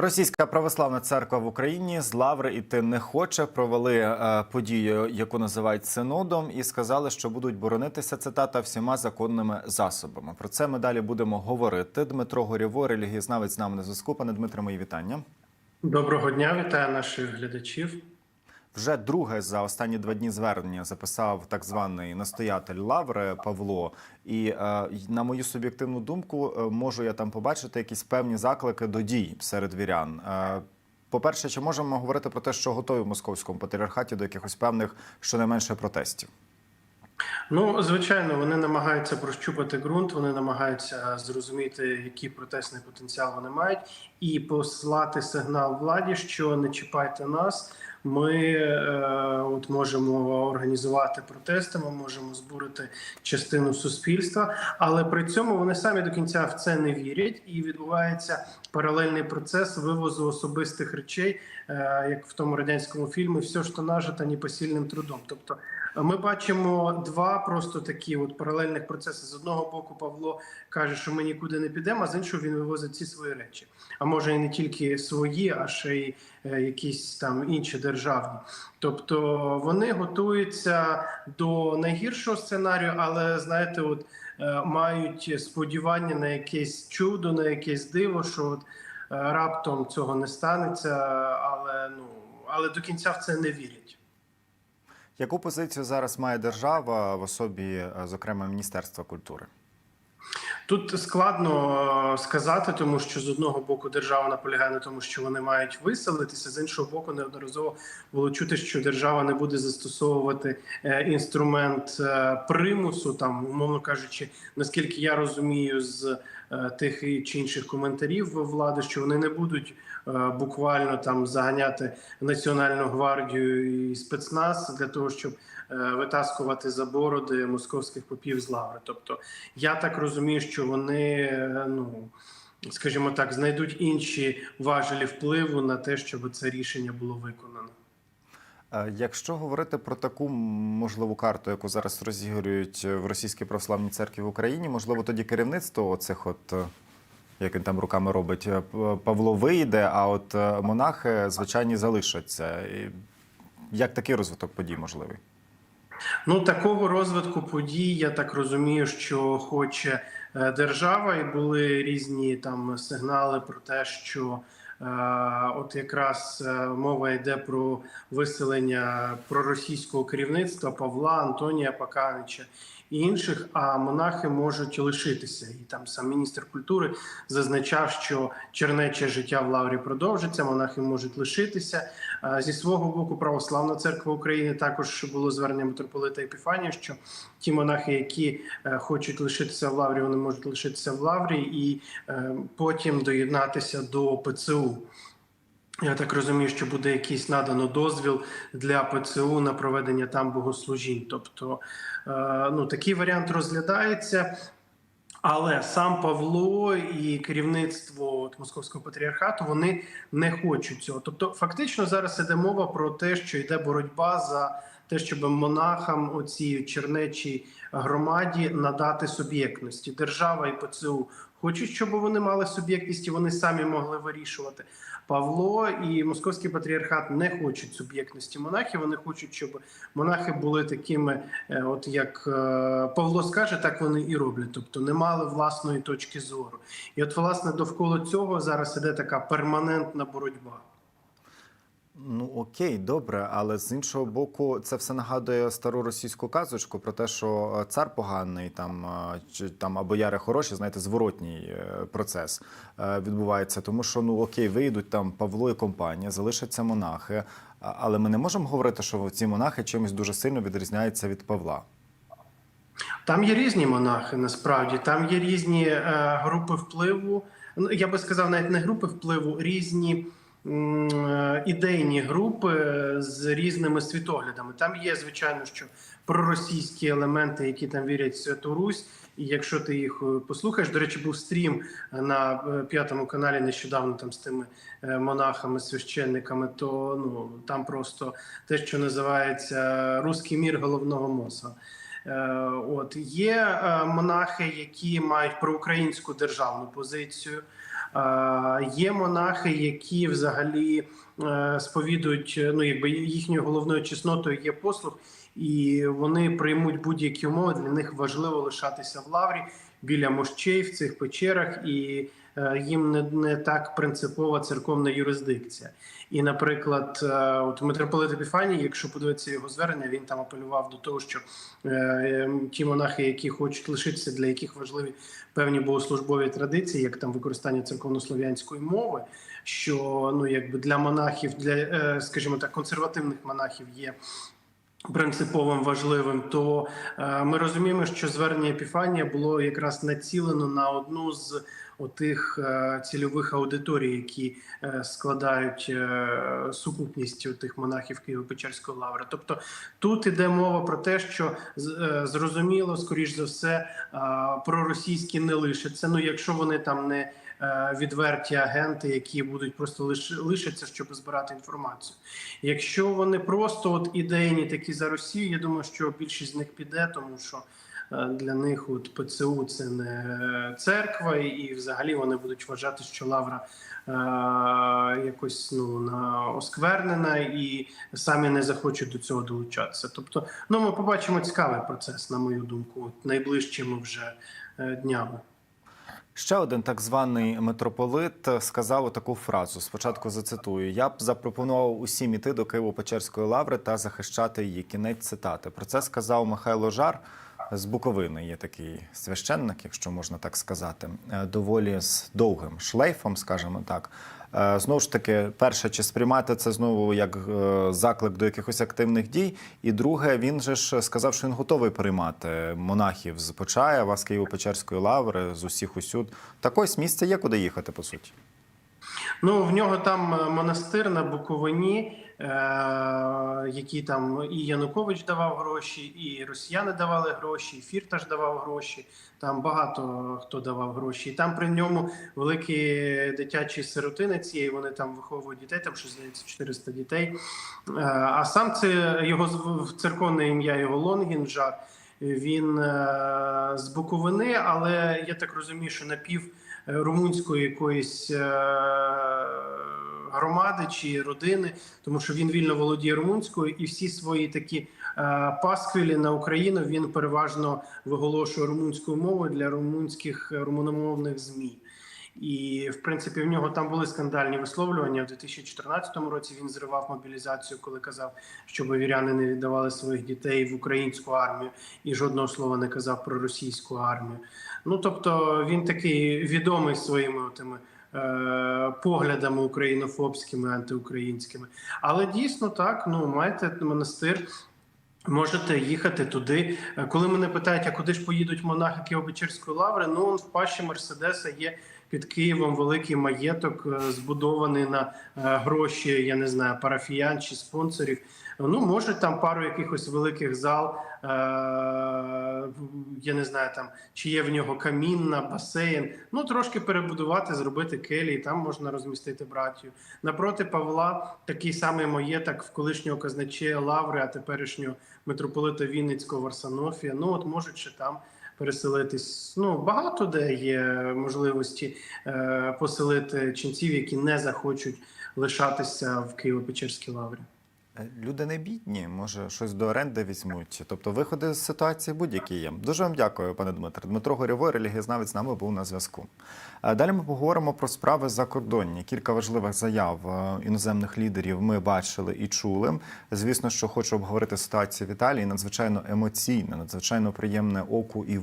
Російська православна церква в Україні з лаври іти не хоче. Провели е, подію, яку називають синодом, і сказали, що будуть боронитися цитата всіма законними засобами. Про це ми далі будемо говорити. Дмитро Горєво, релігієзнавець з нами на зв'язку. Пане Дмитро, мої вітання. Доброго дня, вітаю наших глядачів. Вже друге за останні два дні звернення записав так званий настоятель Лаври Павло. І е, на мою суб'єктивну думку, е, можу я там побачити якісь певні заклики до дій серед вірян. Е, по-перше, чи можемо говорити про те, що готові в московському патріархаті до якихось певних щонайменше протестів? Ну, звичайно, вони намагаються прощупати ґрунт, вони намагаються зрозуміти, який протестний потенціал вони мають, і послати сигнал владі, що не чіпайте нас. Ми е, от можемо організувати протести, ми можемо збурити частину суспільства, але при цьому вони самі до кінця в це не вірять, і відбувається паралельний процес вивозу особистих речей, е, як в тому радянському фільмі Все, що нажито непосильним трудом. Тобто ми бачимо два просто такі от паралельних процеси. З одного боку, Павло каже, що ми нікуди не підемо, а з іншого він вивозить ці свої речі. А може і не тільки свої, а ще й е, якісь там інші державні. Тобто вони готуються до найгіршого сценарію, але знаєте, от е, мають сподівання на якесь чудо, на якесь диво, що от е, раптом цього не станеться, але ну але до кінця в це не вірять. Яку позицію зараз має держава в особі, е, зокрема, Міністерства культури? Тут складно е, сказати, тому що з одного боку держава наполягає на тому, що вони мають виселитися. З іншого боку, неодноразово було чути, що держава не буде застосовувати е, інструмент примусу, там умовно кажучи, наскільки я розумію, з тих чи інших коментарів влади, що вони не будуть буквально там заганяти національну гвардію і спецназ для того, щоб витаскувати за бороди московських попів з лаври. Тобто я так розумію, що вони ну. Скажімо так, знайдуть інші важелі впливу на те, щоб це рішення було виконано. Якщо говорити про таку можливу карту, яку зараз розігрують в російській православній церкві в Україні, можливо, тоді керівництво цих, от як він там руками робить, Павло вийде, а от монахи звичайні залишаться. Як такий розвиток подій можливий? Ну такого розвитку подій, я так розумію, що хоче держава, і були різні там сигнали про те, що от якраз мова йде про виселення проросійського керівництва Павла Антонія Паканича і інших. А монахи можуть лишитися. І там сам міністр культури зазначав, що чернече життя в лаврі продовжиться. Монахи можуть лишитися. Зі свого боку, православна церква України також було звернення митрополита Епіфанія, що ті монахи, які хочуть лишитися в лаврі, вони можуть лишитися в лаврі і потім доєднатися до ПЦУ. Я так розумію, що буде якийсь надано дозвіл для ПЦУ на проведення там богослужінь. Тобто, ну такий варіант розглядається. Але сам Павло і керівництво от, московського патріархату вони не хочуть цього. Тобто, фактично зараз іде мова про те, що йде боротьба за те, щоб монахам оці чернечій громаді надати суб'єктності. Держава і ПЦУ хочуть, щоб вони мали суб'єктність і вони самі могли вирішувати. Павло і московський патріархат не хочуть суб'єктності монахів. Вони хочуть, щоб монахи були такими, от як Павло скаже, так вони і роблять. Тобто не мали власної точки зору. І от, власне, довкола цього зараз іде така перманентна боротьба. Ну окей, добре, але з іншого боку, це все нагадує стару російську казочку про те, що цар поганий там чи там або яри хороші, знаєте, зворотній процес відбувається. Тому що ну окей, вийдуть там Павло і компанія, залишаться монахи. Але ми не можемо говорити, що ці монахи чимось дуже сильно відрізняються від Павла. Там є різні монахи, насправді там є різні е, групи впливу. Ну я би сказав, навіть не групи впливу, різні ідейні групи з різними світоглядами. Там є, звичайно, що проросійські елементи, які там вірять в Святу Русь. І якщо ти їх послухаєш, до речі, був стрім на п'ятому каналі нещодавно там з тими монахами, священниками, то ну там просто те, що називається руський мір головного моса. От є монахи, які мають проукраїнську державну позицію. Є монахи, які взагалі е, сповідують, е, ну якби їхньою головною чеснотою є послуг, і вони приймуть будь-які умови. Для них важливо лишатися в лаврі біля мощей в цих печерах, і їм не, не так принципова церковна юрисдикція. І, наприклад, е, от митрополит Епіфаній, якщо подивитися його звернення, він там апелював до того, що е, е, ті монахи, які хочуть лишитися, для яких важливі певні богослужбові традиції, як там використання церковнослов'янської мови, що ну якби для монахів, для е, скажімо так, консервативних монахів є. Принциповим важливим, то е, ми розуміємо, що звернення Епіфанія було якраз націлено на одну з отих е, цільових аудиторій, які е, складають е, сукупність тих монахів Києво-Печерської лаври. Тобто тут іде мова про те, що зрозуміло, скоріш за все, проросійські не лишаться. Ну, якщо вони там не відверті агенти, які будуть просто лиш, лишаться, щоб збирати інформацію. Якщо вони просто от ідейні такі за Росію, я думаю, що більшість з них піде, тому що для них от ПЦУ це не церква, і взагалі вони будуть вважати, що лавра е, якось ну на осквернена, і самі не захочуть до цього долучатися. Тобто, ну ми побачимо цікавий процес, на мою думку, найближчими вже е, днями. Ще один так званий митрополит сказав таку фразу. Спочатку зацитую: я б запропонував усім іти до Києво-Печерської лаври та захищати її. Кінець цитати. Про це сказав Михайло Жар з Буковини. Є такий священник, якщо можна так сказати, е, доволі з довгим шлейфом, скажімо так. Е, Знову ж таки, перше, чи сприймати це знову як е, заклик до якихось активних дій. І друге, він же ж сказав, що він готовий приймати монахів з Почаєва, з Києво-Печерської лаври, з усіх усюд. Так ось місце є куди їхати, по суті. Ну, в нього там е, монастир на Буковині, е- який там і Янукович давав гроші, і росіяни давали гроші, і Фірташ давав гроші. Там багато хто давав гроші. І там при ньому великі дитячі сиротинець є, і вони там виховують дітей, там що здається 400 дітей. Е- а сам це його церковне ім'я його Лонгін Жар. Він е- з Буковини, але я так розумію, що напів е, румунської якоїсь е, громади чи родини, тому що він вільно володіє румунською, і всі свої такі пасквілі на Україну він переважно виголошує румунською мовою для румунських румуномовних змі. І в принципі в нього там були скандальні висловлювання. У 2014 році він зривав мобілізацію, коли казав, щоб віряни не віддавали своїх дітей в українську армію, і жодного слова не казав про російську армію. Ну тобто він такий відомий своїми тими е, поглядами українофобськими, антиукраїнськими. Але дійсно так, ну маєте монастир. Можете їхати туди. Е, Коли мене питають, а куди ж поїдуть монахи Києво-Печерської лаври? Ну в пащі Мерседеса є під Києвом великий маєток, е, збудований на е, гроші, я не знаю, парафіян чи спонсорів. Ну, може, там пару якихось великих зал, е, я не знаю, там чи є в нього камінна, басейн. Ну, трошки перебудувати, зробити келії, там можна розмістити братію. Напроти Павла такий самий маєток в колишнього казначея Лаври, а теперішнього митрополита Вінницького Варсанофія. Ну, от можуть ще там переселитись. Ну, багато де є можливості е, поселити ченців, які не захочуть лишатися в Києво-Печерській лаврі. Е, Люди не бідні, може щось до оренди візьмуть. Тобто виходи з ситуації будь-які є. Дуже вам дякую, пане Дмитре. Дмитро Горєвой, релігієзнавець, з нами був на зв'язку. Е, Далі ми поговоримо про справи закордонні. Кілька важливих заяв е, іноземних лідерів ми бачили і чули. Звісно, що хочу обговорити ситуацію в Італії. Надзвичайно емоційне, надзвичайно приємне оку і